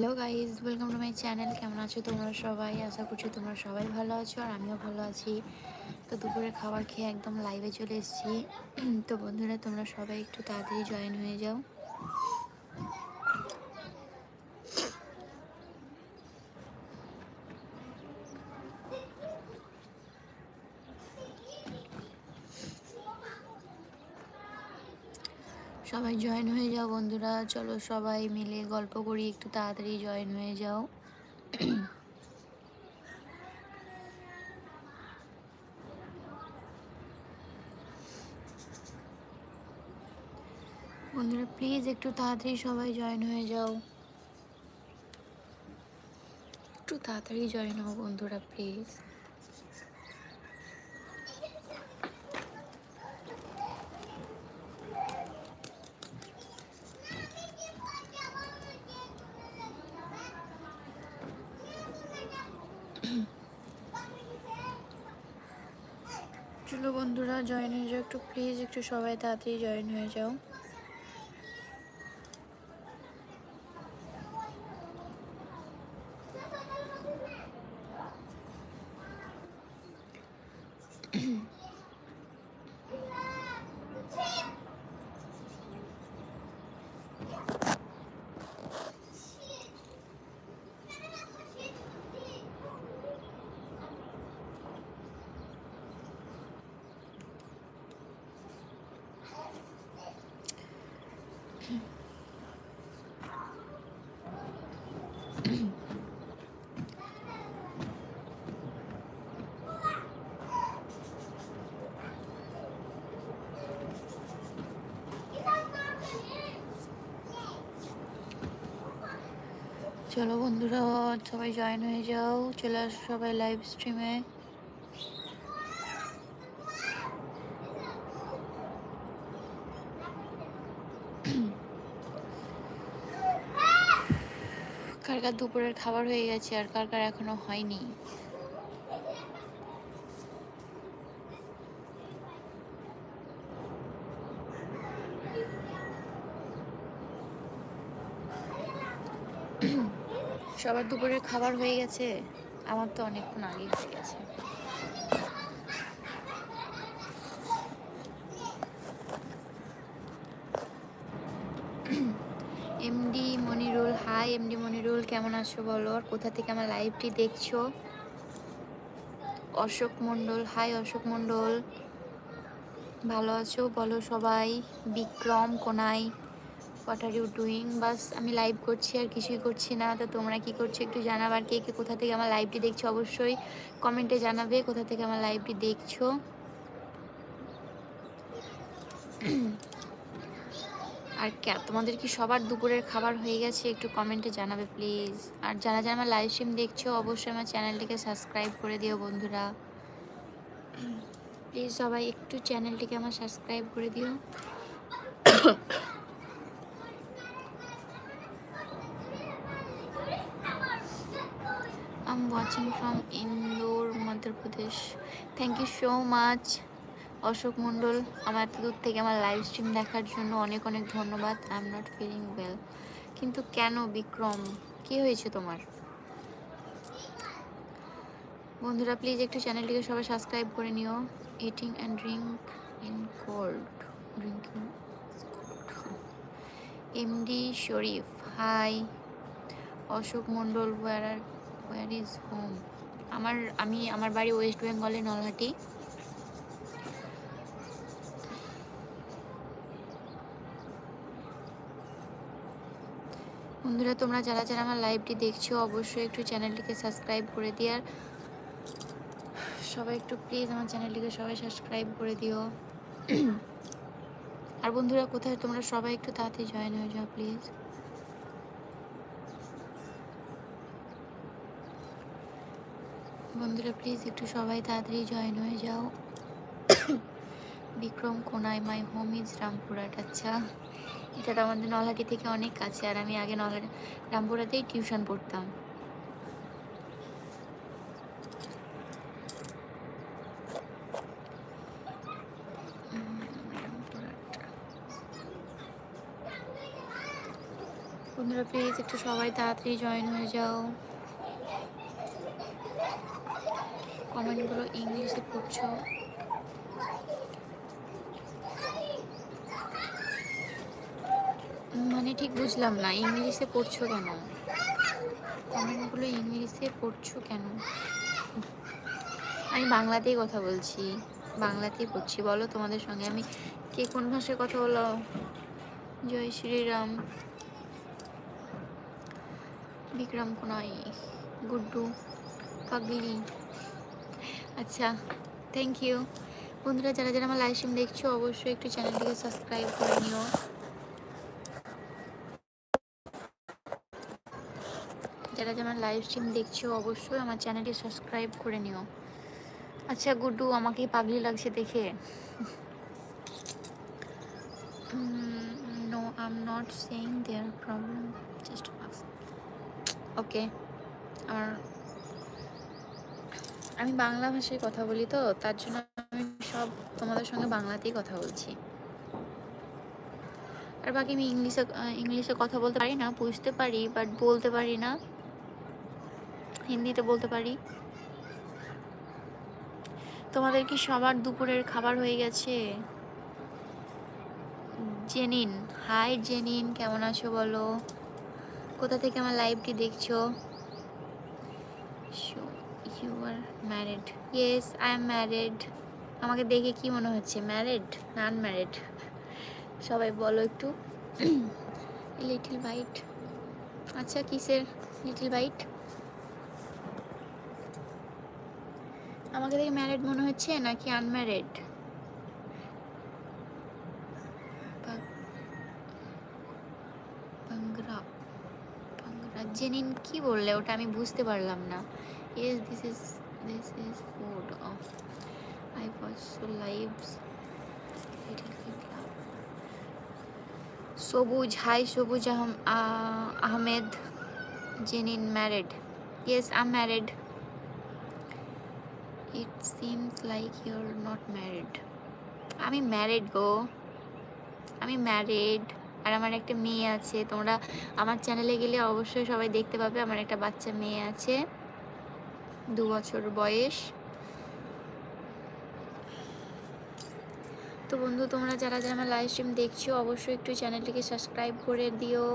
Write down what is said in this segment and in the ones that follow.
Hello guys welcome to my channel কেমন আছো তোমরা সবাই? আশা করছি তোমরা সবাই ভালো আছো আর আমিও ভালো আছি। তো দুপুরে খাবার খেয়ে একদম লাইভে চলে এসেছি। তো বন্ধুরা, তোমরা সবাই একটু তাড়াতাড়ি জয়েন হয়ে যাও। সবাই জয়েন হয়ে যাও বন্ধুরা। চলো সবাই মিলে গল্প করি, একটু তাড়াতাড়ি জয়েন হয়ে যাও। বন্ধুরা প্লিজ একটু তাড়াতাড়ি সবাই জয়েন হয়ে যাও। একটু তাড়াতাড়ি জয়েন হও বন্ধুরা প্লিজ চলো বন্ধুরা জয়েন হয়ে যাও একটু প্লিজ একটু সবাই তাড়াতাড়ি জয়েন হয়ে যাও। চলো বন্ধুরা, সবাই জয়েন হয়ে যাও। চলে আসো সবাই লাইভ স্ট্রিমে কার কার দুপুরের খাবার হয়ে গেছে আর কার কার এখনও হয়নি। সবার দুপুরের খাবার হয়ে গেছে। আমার তো অনেকক্ষণ আগেই হয়ে গেছে। MD Monirul, hi MD Monirul, কেমন আছো বলো? আর কোথা থেকে আমার লাইভটি দেখছ? অশোক মণ্ডল, হাই অশোক মণ্ডল। ভালো আছো? বলো সবাই। Bikram, Konai. What are you doing, বাস আমি লাইভ করছি আর কিছুই করছি না। তো তোমরা কি করছ একটু জানাবার কে কে কোথা থেকে আমার লাইভটি দেখছ অবশ্যই কমেন্টে জানাবে কোথা থেকে আমার লাইভটি দেখছ। আর তোমাদের কি সবার দুপুরের খাবার হয়ে গেছে? একটু কমেন্টে জানাবে প্লিজ। আর যারা যারা আমার লাইভ স্ট্রিম দেখছ, অবশ্যই আমার চ্যানেলটিকে সাবস্ক্রাইব করে দিও বন্ধুরা। প্লিজ সবাই একটু চ্যানেলটিকে আমার সাবস্ক্রাইব করে দিও। From Indore, Madhya Pradesh. Thank you so much. Ashok Mondal. আমার এত দূর থেকে আমার লাইভ স্ট্রিম দেখার জন্য অনেক অনেক ধন্যবাদ। I am not feeling well কিন্তু কেন বিক্রম? কি হয়েছে তোমার? বন্ধুরা প্লিজ একটু চ্যানেলটিকে সবাই সাবস্ক্রাইব করে নিও। Eating and drink in cold drinking MD Sharif hi Ashok Mondal where where is home আমার, আমি আমার বাড়ি ওয়েস্ট বেঙ্গলে নলহাটি। বন্ধুরা, তোমরা যারা যারা আমার লাইভটি দেখছ, অবশ্যই একটু চ্যানেলটিকে সাবস্ক্রাইব করে দিও। আর সবাই একটু প্লিজ আমার চ্যানেলটিকে সবাই সাবস্ক্রাইব করে দিও। আর বন্ধুরা, কোথায় তোমরা সবাই একটু তাড়াতাড়ি জয়েন হয়ে যাও প্লিজ বন্ধুরা প্লিজ একটু সবাই তাড়াতাড়ি জয়েন হয়ে যাও। বিক্রম কোনায় মাই হোম ইজ রামপুরহাট। আচ্ছা এটা তো আমাদের নলহাটি থেকে অনেক কাছে, আর আমি আগে নলহাটি রামপুরাতেই টিউশন পড়তাম। বন্ধুরা প্লিজ একটু সবাই তাড়াতাড়ি জয়েন হয়ে যাও। কমেন্টগুলো ইংলিশে পড়ছো। মানে ঠিক বুঝলাম না, ইংলিশে পড়ছো কেন? কমেন্টগুলো ইংলিশে পড়ছো কেন? আমি বাংলাতেই কথা বলছি, বাংলাতেই পড়ছি। বলো তোমাদের সঙ্গে, আমি কে কোন ভাষায় কথা বলো? জয় শ্রীরাম। বিক্রম কোনাই, গুড্ডু পাগলি আচ্ছা থ্যাংক ইউ বন্ধুরা, যারা যারা আমার লাইভ স্ট্রিম দেখছ, অবশ্যই একটু চ্যানেলটিকে সাবস্ক্রাইব করে নিও। যারা যারা আমার লাইভ স্ট্রিম দেখছ, অবশ্যই আমার চ্যানেলটি সাবস্ক্রাইব করে নিও। আচ্ছা গুড্ডু, আমাকে পাগলি লাগছে দেখে। No I am not saying there problem just okay আমার আমি বাংলা ভাষায় কথা বলি তো, তার জন্য আমি সব তোমাদের সঙ্গে বাংলাতেই কথা বলছি। আর বাকি আমি ইংলিশে ইংলিশে কথা বলতে পারি না, বুঝতে পারি বাট বলতে পারি না। হিন্দিতে বলতে পারি। তোমাদের কি সবার দুপুরের খাবার হয়ে গেছে? জেনিন হাই জেনিন, কেমন আছো বলো? কোথা থেকে আমার লাইভটি দেখছ? You are married yes I am married আমাকে দেখে কি মনে হচ্ছে? ম্যারিড না আনম্যারিড সবাই বলো একটু। লিটল বাইট আচ্ছা কিসের লিটল বাইট আমাকে দেখে ম্যারিড মনে হচ্ছে নাকি আনম্যারিড জেনিন কি বললে? ওটা আমি বুঝতে পারলাম না। Yes this is this is food of I watch so lives Sabuj hi Sabuj AHM ah, Ahmed Jenin married yes I am married it seems like your not married আমি ম্যারিড গো। আমি ম্যারিড আর আমার একটা মেয়ে আছে। তোমরা আমার চ্যানেলে গেলে অবশ্যই সবাই দেখতে পাবে। আমার একটা বাচ্চা মেয়ে আছে। দু বছর বয়স। তো বন্ধু, তোমরা যারা যারা আমার লাইভ স্ট্রিম দেখছ, অবশ্যই একটু চ্যানেলটিকে সাবস্ক্রাইব করে দিও।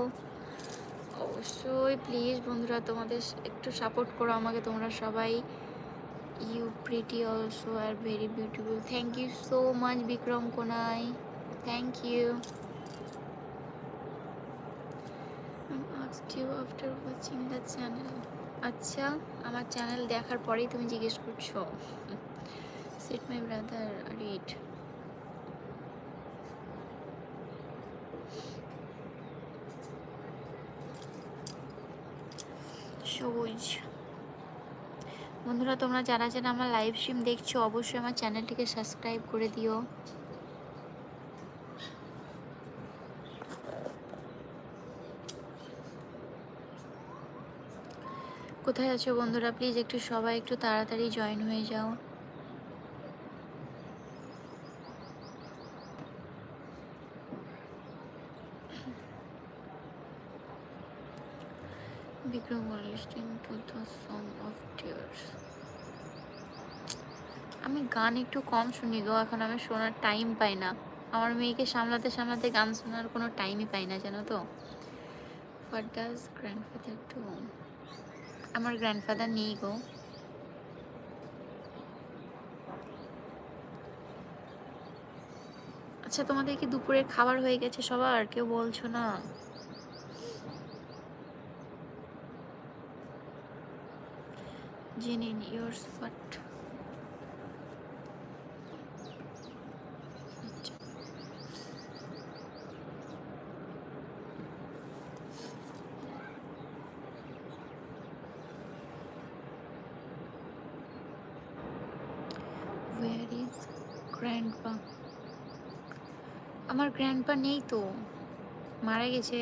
অবশ্যই প্লিজ বন্ধুরা, তোমাদের একটু সাপোর্ট করো আমাকে, তোমরা সবাই। You pretty also are very beautiful thank you so much Bikram Konai thank you asked you after channel. আচ্ছা আমার চ্যানেল দেখার পরেই তুমি জিজ্ঞেস করছ। সিট মাই ব্রাদার রিড সবুজ। বন্ধুরা, তোমরা যারা যারা আমার লাইভ স্ট্রিম দেখছ, অবশ্যই আমার চ্যানেলটিকে সাবস্ক্রাইব করে দিও। কোথায় আছো বন্ধুরা? প্লিজ একটু সবাই একটু তাড়াতাড়ি জয়েন হয়ে যাও। আমি গান একটু কম শুনি গো, এখন আমি শোনার টাইম পাই না। আমার মেয়েকে সামলাতে সামলাতে গান শোনার কোনো টাইমই পাই না, জানো তো? হোয়াট ডাজ গ্র্যান্ডফাদার টু আমার গ্র্যান্ডফাদার নেই গো। আচ্ছা তোমাদের কি দুপুরের খাবার হয়ে গেছে সবার? কেউ বলছো না? জেনে yours but where is grandpa আমার গ্র্যান্ডপা নেই তো। মারা গেছে।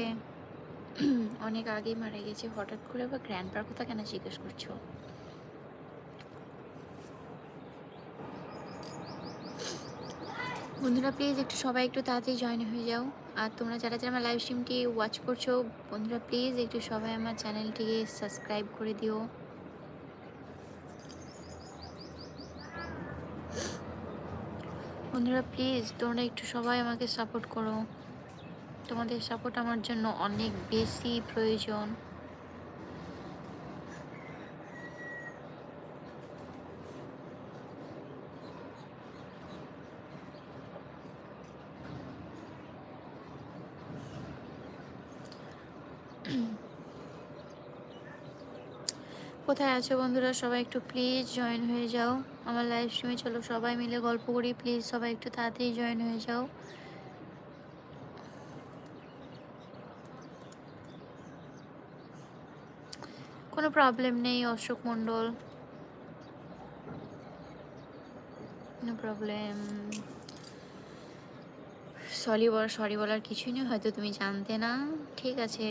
অনেক আগেই মারা গেছে। হঠাৎ করে আবার গ্র্যান্ডপার কথা কেন জিজ্ঞেস করছ? বন্ধুরা প্লিজ একটু সবাই একটু তাড়াতাড়ি জয়েন হয়ে যাও। আর তোমরা যারা যারা আমার লাইভ স্ট্রিমটি ওয়াচ করছ, বন্ধুরা প্লিজ একটু সবাই আমার চ্যানেলটিকে সাবস্ক্রাইব করে দিও। বন্ধুরা প্লিজ তোমরা একটু সবাই আমাকে সাপোর্ট করো। তোমাদের সাপোর্ট আমার জন্য অনেক বেশি প্রয়োজন। কোথায় আছো বন্ধুরা? সবাই একটু প্লিজ জয়েন হয়ে যাও। আমার লাইভ স্ট্রিমে চলো, সবাই মিলে গল্প করি। প্লিজ সবাই একটু তাড়াতাড়ি জয়েন হয়ে যাও। কোনো প্রবলেম নেই, Ashok Mondal. No problem sorry বল সরি বলার কিছুই নেই, হয়তো তুমি জানতে না। ঠিক আছে।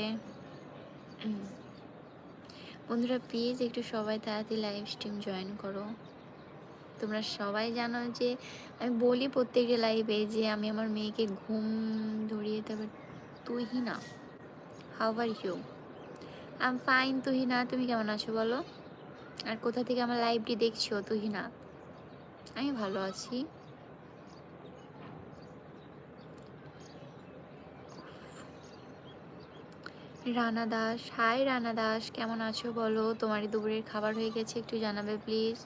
বন্ধুরা প্লিজ একটু সবাই তাড়াতাড়ি লাইভ স্ট্রিম জয়েন করো। তোমরা সবাই জানো যে, আমি বলি প্রত্যেকটা লাইভে যে আমি আমার মেয়েকে ঘুম ধরিয়ে দেবে তুই না। How are you am fine Tuhina তুমি কেমন আছো বলো? আর কোথা থেকে আমার লাইভটি দেখছ? তুহিনা আমি ভালো আছি। রানা দাস। হাই রানা দাস। কেমন আছো বলো? তোমারই দুপুরের খাবার হয়ে গেছে, একটু জানাবে প্লিজ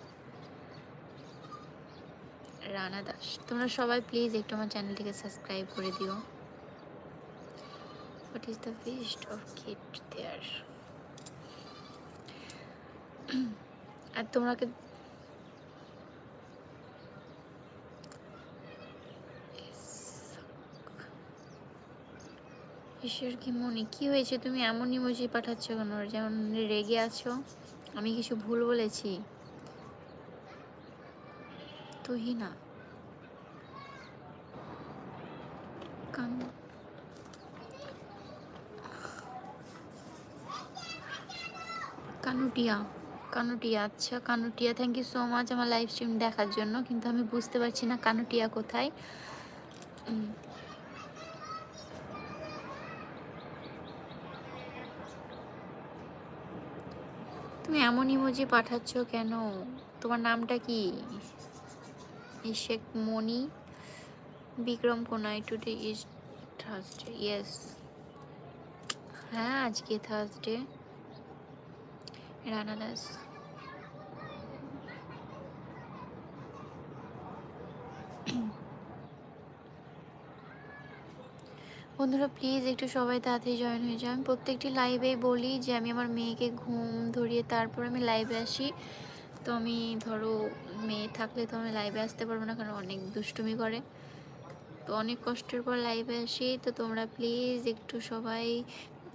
রানা দাস, তোমরা সবাই প্লিজ একটু আমার চ্যানেলটিকে সাবস্ক্রাইব করে দিও। What is the best of kit there are তোমরাকে ঈশ্বর কি মনে? কি হয়েছে? তুমি এমন ইমোজি পাঠাচ্ছ কেন? যেমন রেগে আছো? আমি কিছু ভুল বলেছি? তুই না। কানুটিয়া। কানুটিয়া আচ্ছা Kanutiya thank you so much আমার লাইভ স্ট্রিম দেখার জন্য, কিন্তু আমি বুঝতে পারছি না কানুটিয়া কোথায়। তুমি এমন ইমোজি পাঠাচ্ছ কেন? তোমার নামটা কি? Sheikh Moni Bikram Konai today is Thursday yes হ্যাঁ আজকে থার্সডে রানা দাস। বন্ধুরা প্লিজ একটু সবাই তাড়াতাড়ি জয়েন হয়ে যাও আমি প্রত্যেকটি লাইভে বলি যে, আমি আমার মেয়েকে ঘুম ধরিয়ে তারপর আমি লাইভে আসি। তো আমি, ধরো, মেয়ে থাকলে তো আমি লাইভে আসতে পারব না, কারণ অনেক দুষ্টুমি করে। তো অনেক কষ্টের পর লাইভে আসি। তো তোমরা প্লিজ একটু সবাই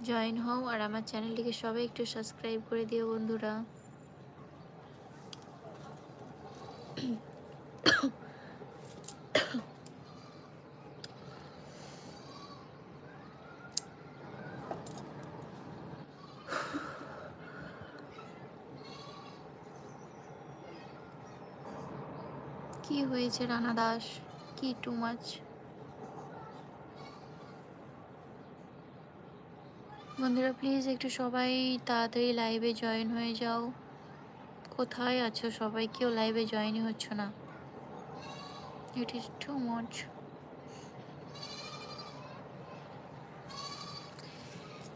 জয়েন হও আর আমার চ্যানেলটিকে সবাই একটু সাবস্ক্রাইব করে দিও বন্ধুরা। কি হয়েছে, রানা দাস? কি টু মাচ বন্ধুরা প্লিজ একটু সবাই তাড়াতাড়ি লাইভে জয়েন হয়ে যাও। কোথায় আছো সবাই? কেউ লাইভে জয়েনই হচ্ছ না। It is too much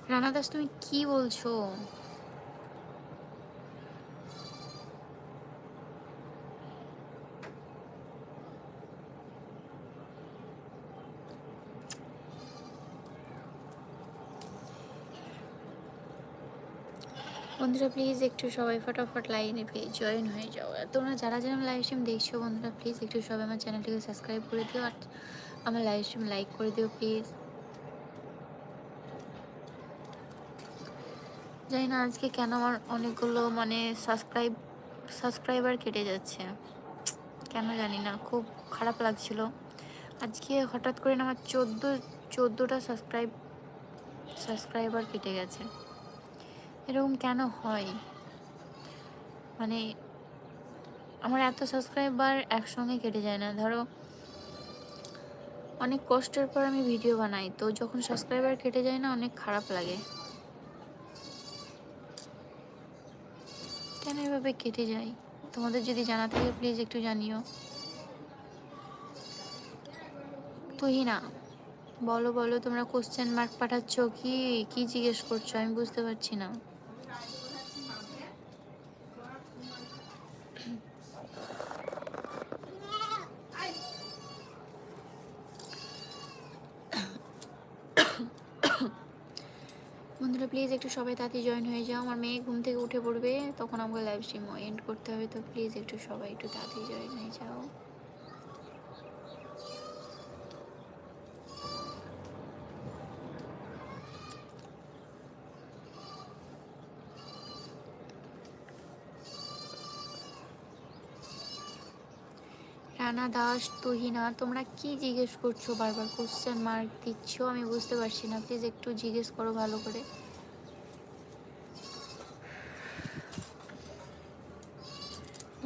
Rana Das, তুমি কি বলছো? বন্ধুরা প্লিজ একটু সবাই ফটাফট লাইনে জয়েন হয়ে যাও। তোমরা যারা যারা লাইভ স্ট্রিম দেখছ, বন্ধুরা প্লিজ একটু সবাই আমার চ্যানেলটিকে সাবস্ক্রাইব করে দিও আর আমার লাইভ স্ট্রিম লাইক করে দিও প্লিজ জানি না আজকে কেন আমার অনেকগুলো মানে সাবস্ক্রাইব সাবস্ক্রাইবার কেটে যাচ্ছে। কেন জানি না, খুব খারাপ লাগছিল। আজকে হঠাৎ করে আমার চোদ্দ চোদ্দোটা সাবস্ক্রাইব সাবস্ক্রাইবার কেটে গেছে। এরকম কেন হয়? মানে আমার এত সাবস্ক্রাইবার একসঙ্গে কেটে যায় না। ধরো, অনেক কষ্টের পর আমি ভিডিও বানাই, তো যখন সাবস্ক্রাইবার কেটে যায় না, অনেক খারাপ লাগে। কেন এভাবে কেটে যায়? তোমাদের যদি জানা থাকে প্লিজ একটু জানিও। তুই না বলো বলো, তোমরা কোশ্চেন মার্ক পাঠাচ্ছ কি? কি জিজ্ঞেস করছ? আমি বুঝতে পারছি না বন্ধুরা প্লিজ একটু সবাই তাড়াতাড়ি জয়েন হয়ে যাও। আমার মেয়ে ঘুম থেকে উঠে পড়বে, তখন আমাকে লাইভ স্ট্রিম এন্ড করতে হবে। তো প্লিজ একটু সবাই একটু তাড়াতাড়ি জয়েন হয়ে যাও। রানা দাস, তুহিনা, তোমরা কি জিজ্ঞেস করছ? বারবার কোশ্চেন মার্ক দিচ্ছ, আমি বুঝতে পারছি না। প্লিজ একটু জিজ্ঞেস করো ভালো করে।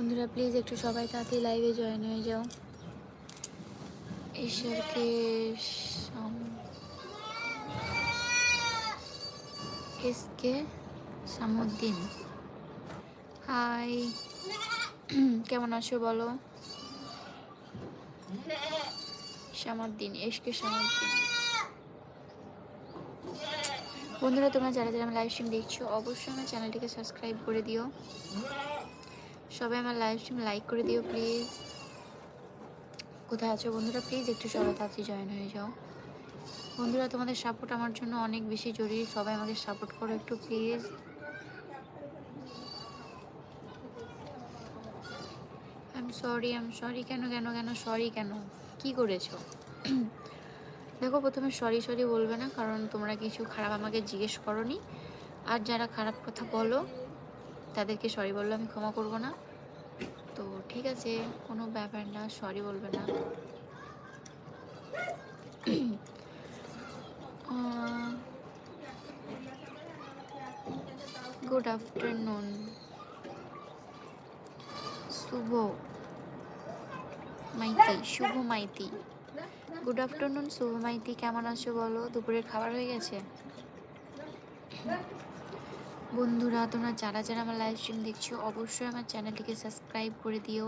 বন্ধুরা প্লিজ একটু সবাই তাড়াতাড়ি লাইভে জয়েন হয়ে যাও। ঈশ্বরকে এসকে সামুদ্দিন। হাই কেমন আছো বলো? শামাদ্দিন এসকে শামাদ্দিন বন্ধুরা, তোমরা যারা যারা লাইভ স্ট্রিম দেখছ, অবশ্যই আমার চ্যানেলটিকে সাবস্ক্রাইব করে দিও। সবাই আমার লাইভ স্ট্রিম লাইক করে দিও প্লিজ কোথায় আছো বন্ধুরা? প্লিজ একটু সবাই তাড়াতাড়ি জয়েন হয়ে যাও। বন্ধুরা, তোমাদের সাপোর্ট আমার জন্য অনেক বেশি জরুরি। সবাই আমাকে সাপোর্ট করো একটু please I am sorry I am sorry কেন কেন কেন সরি কেন? কি করেছ? দেখো, প্রথমে সরি সরি বলবে না, কারণ তোমরা কিছু খারাপ আমাকে জিজ্ঞেস করনি। আর যারা খারাপ কথা বলো তাদেরকে সরি বললে, আমি ক্ষমা করব না। তো ঠিক আছে, কোনো ব্যাপার না সরি বলবে না। Good afternoon Shubho Maiti Shubho Maiti. Good afternoon Shubho Maiti, কেমন আছো বলো? দুপুরের খাবার হয়ে গেছে? বন্ধুরা, তোমরা যারা যারা আমার লাইভ স্ট্রিম দেখছ, অবশ্যই আমার চ্যানেলটিকে সাবস্ক্রাইব করে দিও।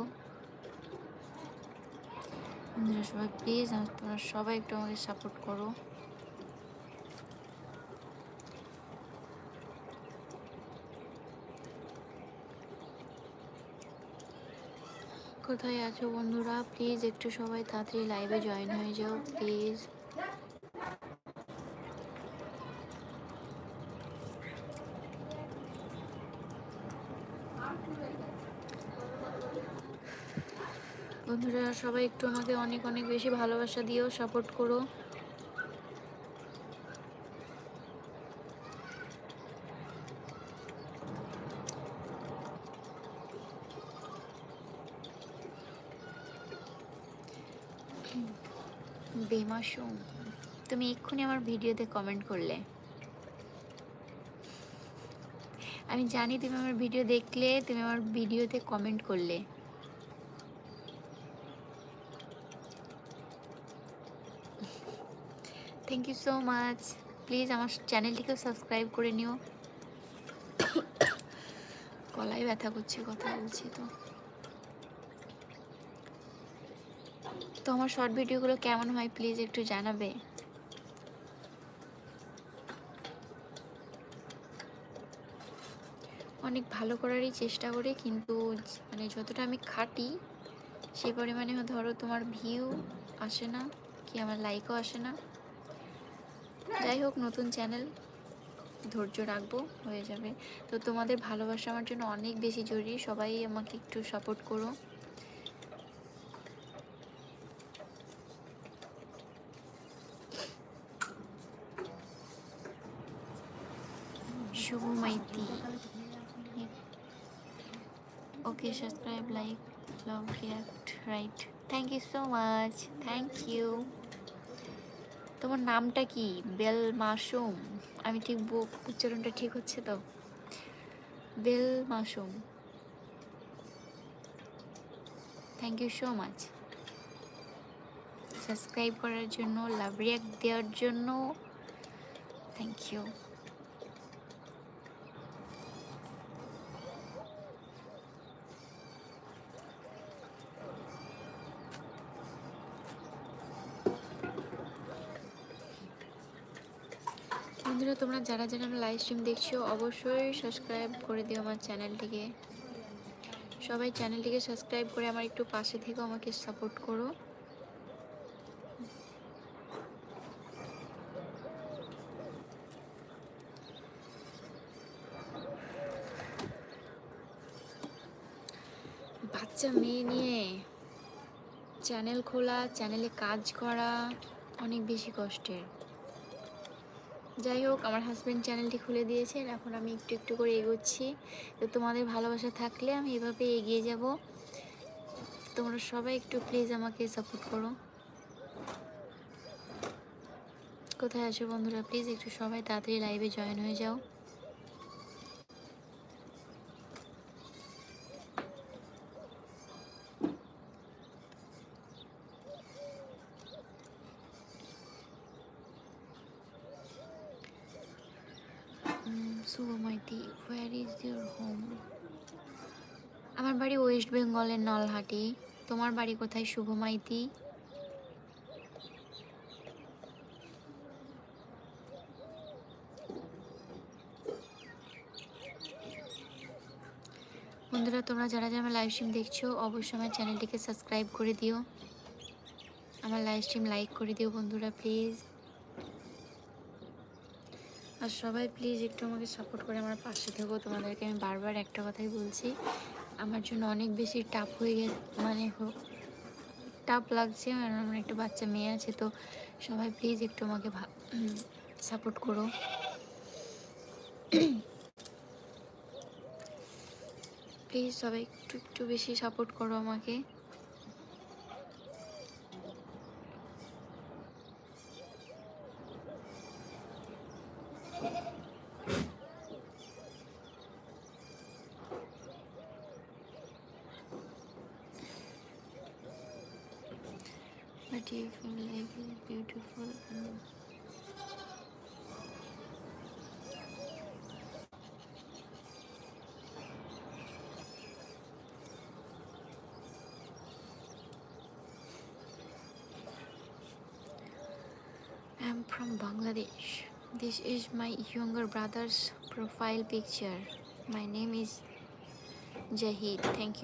বন্ধুরা, সবাই প্লিজ তোমরা সবাই একটু আমাকে সাপোর্ট করো। কোথায় আছো বন্ধুরা? প্লিজ একটু সবাই তাড়াতাড়ি লাইভে জয়েন হয়ে যাও প্লিজ বন্ধুরা সবাই একটু আমাকে অনেক অনেক বেশি ভালোবাসা দিও সাপোর্ট করো। বেমাসুম তুমি এক্ষুনি আমার ভিডিওতে কমেন্ট করলে। আমি জানি তুমি আমার ভিডিও দেখলে, তুমি আমার ভিডিওতে কমেন্ট করলে। Thank you so much please আমার চ্যানেলটিকেও সাবস্ক্রাইব করে নিও। গলায় ব্যথা করছে, কথা বলছি তো। তো আমার শর্ট ভিডিওগুলো কেমন হয় প্লিজ একটু জানাবে। অনেক ভালো করারই চেষ্টা করি, কিন্তু মানে যতটা আমি খাটি সেই পরিমাণে ধরো তোমার ভিউ আসে না, কি আমার লাইকও আসে না। যাই হোক, নতুন চ্যানেল ধৈর্য রাখব, হয়ে যাবে। তো তোমাদের ভালোবাসা আমার জন্য অনেক বেশি জরুরি, সবাই আমাকে একটু সাপোর্ট করো। Shubho Maiti. Okay subscribe like love react right thank you so much thank you তোমার নামটা কি? বেল মাসুম। আমি ঠিক উচ্চারণটা ঠিক হচ্ছে তো? Bel Masum. Thank you so much subscribe করার জন্য, লাভ রিয়াক্ট দেওয়ার জন্য থ্যাংক ইউ বন্ধুরা, তোমরা যারা যারা আমার লাইভ স্ট্রিম দেখছ, অবশ্যই সাবস্ক্রাইব করে দিও আমার চ্যানেলটিকে সবাই চ্যানেলটিকে সাবস্ক্রাইব করে আমার একটু পাশে থেকেও আমাকে সাপোর্ট করো। বাচ্চা মেয়ে নিয়ে চ্যানেল খোলা চ্যানেলে কাজ করা, অনেক বেশি কষ্টের। যাই হোক, আমার হাজব্যান্ড চ্যানেলটি খুলে দিয়েছেন। এখন আমি একটু একটু করে এগোচ্ছি। তো তোমাদের ভালোবাসা থাকলে আমি এভাবে এগিয়ে যাব। তোমরা সবাই একটু প্লিজ আমাকে সাপোর্ট করো। কোথায় আছো বন্ধুরা? প্লিজ একটু সবাই তাড়াতাড়ি লাইভে জয়েন হয়ে যাও শুভমাইতি হোয়ার ইজ আমার বাড়ি ওয়েস্ট বেঙ্গলের নলহাটি। তোমার বাড়ি কোথায় শুভমাইতি বন্ধুরা, তোমরা যারা যারা আমার লাইভ স্ট্রিম দেখছ, অবশ্যই আমার চ্যানেলটিকে সাবস্ক্রাইব করে দিও। আমার লাইভ স্ট্রিম লাইক করে দিও বন্ধুরা প্লিজ আর সবাই প্লিজ একটু আমাকে সাপোর্ট করে আমার পাশে থেকো। তোমাদেরকে আমি বারবার একটা কথাই বলছি, আমার জন্য অনেক বেশি টাফ হয়ে গে মানে টাফ লাগছে। আর আমার একটা বাচ্চা মেয়ে আছে, তো সবাই প্লিজ একটু আমাকে সাপোর্ট করো। প্লিজ সবাই একটু একটু বেশি সাপোর্ট করো আমাকে। It's beautiful and I'm from Bangladesh. This is my younger brother's profile picture. My name is Jahid. Thank you.